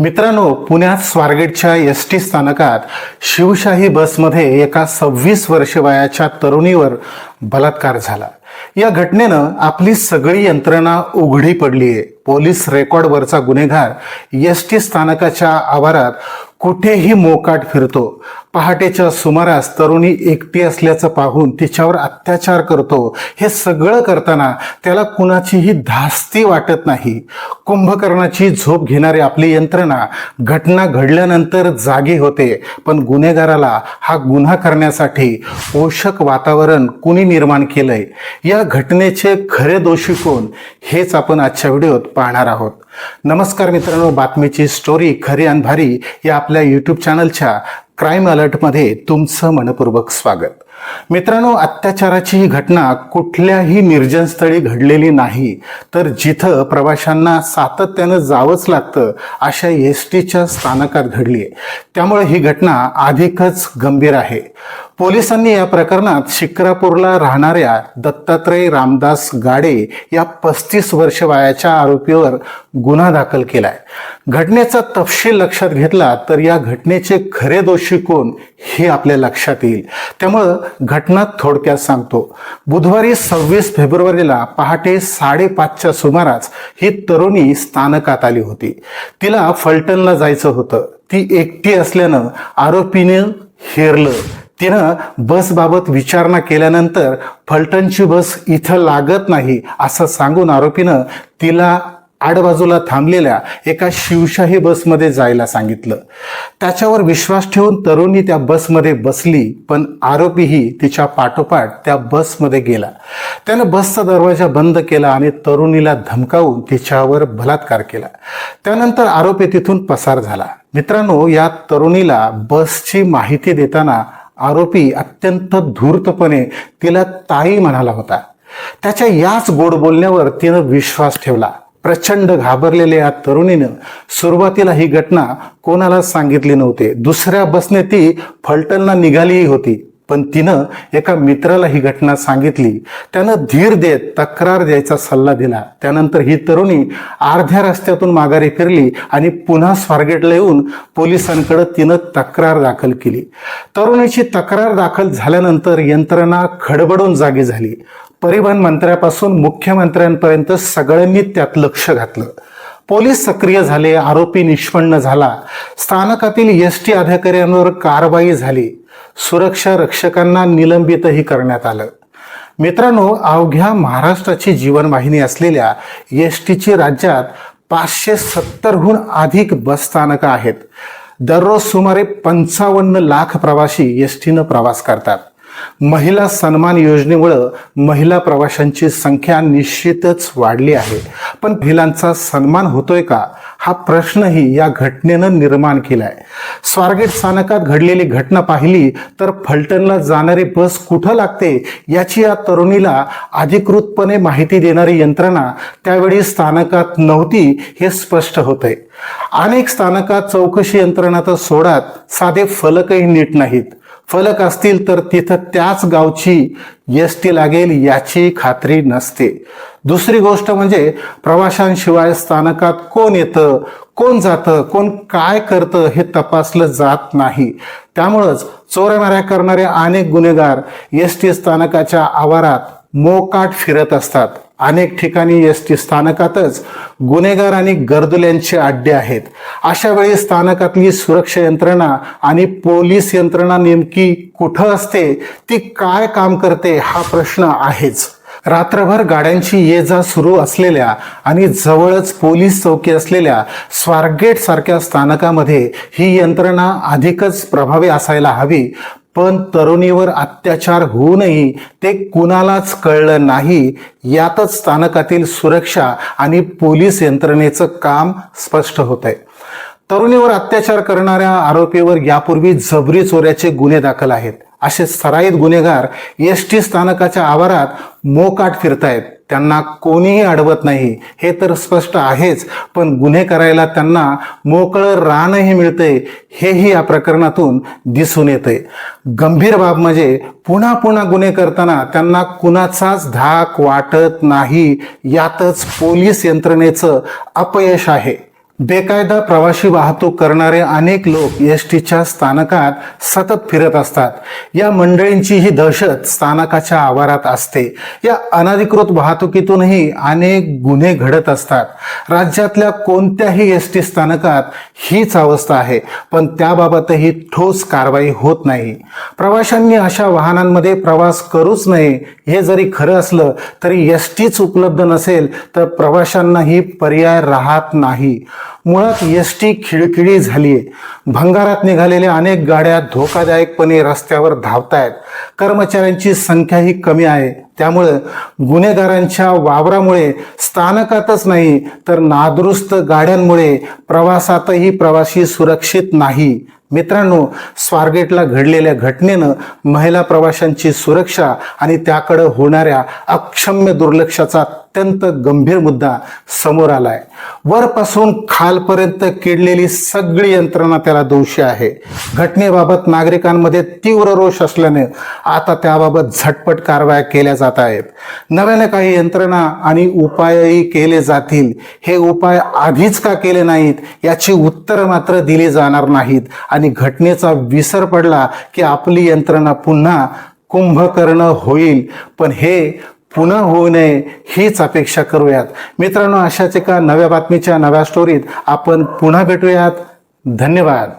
मित्रांनो पुण्यात स्वारगेटच्या S T स्थानकात शिवशाही बसमध्ये एका सव्वीस वर्ष वयाच्या तरुणीवर बलात्कार झाला. या घटनेनं आपली सगळी यंत्रणा उघडी पडली आहे पोलीस रेकॉर्डवरचा गुन्हेगार एस टी स्थानकाच्या आवारात कुठेही मोकाट फिरतो. पहाटेच्या सुमारास तरुणी एकटी असल्याचं पाहून तिच्यावर अत्याचार करतो. हे सगळं करताना त्याला कुणाचीही धास्ती वाटत नाही. कुंभकर्णाची झोप घेणारी आपली यंत्रणा घटना घडल्यानंतर जागी होते पण गुन्हेगाराला हा गुन्हा करण्यासाठी पोषक वातावरण कुणी निर्माण केलंय? या घटनेचे खरे दोषी कोण? हेच आपण आजच्या व्हिडिओत पाहणार आहोत. नमस्कार मित्रांनो बातमीची स्टोरी खरी आणि भारी या आपल्या यूट्यूब चॅनलच्या क्राईम अलर्टमध्ये तुमचं मनपूर्वक स्वागत. मित्रांनो अत्याचाराची ही घटना कुठल्याही निर्जन स्थळी घडलेली नाही तर जिथं प्रवाशांना सातत्यानं जावंच लागतं अशा एस टीच्या स्थानकात घडली आहे त्यामुळे ही घटना अधिकच गंभीर आहे. पोलिसांनी या प्रकरणात शिक्रापूरला राहणाऱ्या दत्तात्रय रामदास गाडे या पस्तीस वर्ष वयाच्या आरोपीवर गुन्हा दाखल केलाय. घटनेचा तपशील लक्षात घेतला तर या घटनेचे खरे दोषी कोण हे आपल्या लक्षात येईल. त्यामुळं घटना थोडक्यात सांगतो. बुधवारी सव्वीस फेब्रुवारीला पहाटे साडेपाचच्या सुमारास ही तरुणी स्थानकात आली होती. तिला फलटणला जायचं होतं. ती एकटी असल्यानं आरोपीने हेरलं. तिनं बसबाबत विचारणा केल्यानंतर फलटणची बस इथं लागत नाही असं सांगून आरोपीनं तिला आडबाजूला थांबलेल्या एका शिवशाही बसमध्ये जायला सांगितलं. त्याच्यावर विश्वास ठेवून तरुणी त्या बसमध्ये बसली पण आरोपीही तिच्या पाठोपाठ त्या बसमध्ये गेला. त्यानं बसचा दरवाजा बंद केला आणि तरुणीला धमकावून तिच्यावर बलात्कार केला. त्यानंतर आरोपी तिथून पसार झाला. मित्रांनो या तरुणीला बसची माहिती देताना आरोपी अत्यंत धूर्तपणे तिला ताई म्हणाला होता. त्याच्या याच गोड बोलण्यावर तिनं विश्वास ठेवला. प्रचंड घाबरलेल्या या तरुणीनं सुरुवातीला ही घटना कोणाला सांगितली नव्हती. दुसऱ्या बसने ती फलटणला निघालीही होती. पण तिनं एका मित्राला ही घटना सांगितली. त्यानं धीर देत तक्रार द्यायचा सल्ला दिला. त्यानंतर ही तरुणी अर्ध्या रस्त्यातून माघारी फिरली आणि पुन्हा स्वारगेटला येऊन पोलिसांकडे तिनं तक्रार दाखल केली. तरुणीची तक्रार दाखल झाल्यानंतर यंत्रणा खडबडून जागी झाली. परिवहन मंत्र्यापासून मुख्यमंत्र्यांपर्यंत सगळ्यांनी त्यात लक्ष घातलं. पोलीस सक्रिय झाले आरोपी निष्पन्न झाला. स्थानकातील एस टी अधिकाऱ्यांवर कारवाई झाली. सुरक्षा रक्षकांना निलंबितही करण्यात आलं. मित्रांनो अवघ्या महाराष्ट्राची जीवनवाहिनी असलेल्या एस टीची राज्यात पाचशे सत्तरहून अधिक बसस्थानकं आहेत. दररोज सुमारे पंचावन्न लाख प्रवासी एस टीनं प्रवास करतात. महिला सन्मान योजनेमुळं महिला प्रवाशांची संख्या निश्चितच वाढली आहे. पण महिलांचा सन्मान होतोय का? हा प्रश्नही या घटनेनं निर्माण केलाय. स्वारगेट स्थानकात घडलेली घटना पाहिली तर फलटणला जाणारी बस कुठं लागते याची या तरुणीला अधिकृतपणे माहिती देणारी यंत्रणा त्यावेळी स्थानकात नव्हती हे स्पष्ट होतंय. अनेक स्थानकात चौकशी यंत्रणा तर सोडात साधे फलकही नीट नाहीत. फलक असतील तर तिथं त्याच गावची एस टी लागेल याची खात्री नसते. दुसरी गोष्ट म्हणजे प्रवाशांशिवाय स्थानकात कोण येतं कोण जातं कोण काय करतं हे तपासलं जात नाही. त्यामुळंच चोरणाऱ्या करणारे अनेक गुन्हेगार एस टी स्थानकाच्या आवारात मोकाट फिरत असतात. अनेक ठिकाणी एस टी स्थानकातच गुन्हेगार आणि गर्दुल्यांचे अड्डे आहेत. अशा वेळी स्थानकातली सुरक्षा यंत्रणा आणि पोलीस यंत्रणा नेमकी कुठं असते ती काय काम करते हा प्रश्न आहेच. रात्रभर गाड्यांची ये जा सुरू असलेल्या आणि जवळच पोलीस चौकी असलेल्या स्वारगेट सारख्या स्थानकामध्ये ही यंत्रणा अधिकच प्रभावी असायला हवी. पण तरुणीवर अत्याचार होऊनही ते कुणालाच कळलं नाही. यातच स्थानकातील सुरक्षा आणि पोलीस यंत्रणेचं काम स्पष्ट होत आहे तरुणीवर अत्याचार करणाऱ्या आरोपीवर यापूर्वी जबरी चोऱ्याचे गुन्हे दाखल आहेत. असे सराईत गुन्हेगार एस टी स्थानकाच्या आवारात मोकाट फिरतायत. त्यांना कोणीही अडवत नाही. हे तर स्पष्ट आहेच पण गुन्हे करायला त्यांना मोकळं रानही मिळतंय हेही या प्रकरणातून दिसून येते गंभीर बाब म्हणजे पुन्हा पुन्हा गुन्हे करताना त्यांना कुणाचाच धाक वाटत नाही. यातच पोलीस यंत्रणेचं अपयश आहे. बेकायदा प्रवासी वाहतूक करणारे अनेक लोक एस टीच्या स्थानकात सतत फिरत असतात. या मंडळींची ही दहशत स्थानकाच्या आवारात असते. या अनधिकृत वाहतुकीतूनही अनेक गुन्हे घडत असतात. राज्यातल्या कोणत्याही एस टी स्थानकात हीच अवस्था आहे पण त्याबाबतही ठोस कारवाई होत नाही. प्रवाशांनी अशा वाहनांमध्ये प्रवास करूच नये. हे जरी खरं असलं तरी एस टीच उपलब्ध नसेल तर प्रवाशांनाही पर्याय राहत नाही. मुळात एस टी खिळखिळी झाली आहे भंगारात निघालेल्या अनेक गाड्या धोकादायकपणे रस्त्यावर धावतायत. कर्मचाऱ्यांची संख्याही कमी आहे. त्यामुळं गुन्हेगारांच्या वावरामुळे स्थानकातच नाही तर नादुरुस्त गाड्यांमुळे प्रवासातही प्रवासी सुरक्षित नाही. मित्रांनो स्वारगेटला घडलेल्या घटनेनं महिला प्रवाशांची सुरक्षा आणि त्याकडं होणाऱ्या अक्षम्य दुर्लक्षाचा अत्यंत गंभीर मुद्दा समोर आलाय. वरपासून खालपर्यंत किडलेली सगळी यंत्रणा त्याला दोषी आहे. घटनेबाबत नागरिकांमध्ये तीव्र रोष असल्याने आता त्याबाबत झटपट कारवाया केल्या जात आहेत. नव्याने काही यंत्रणा आणि उपायही केले जातील. हे उपाय आधीच का केले नाहीत याची उत्तरं मात्र दिली जाणार नाहीत. आणि घटनेचा विसर पडला की आपली यंत्रणा पुन्हा कुंभकर्ण होईल. पण हे पुन्हा होऊ नये हीच अपेक्षा करूयात. मित्रांनो अशाच एका नव्या बातमीच्या नव्या स्टोरीत आपण पुन्हा भेटूयात. धन्यवाद.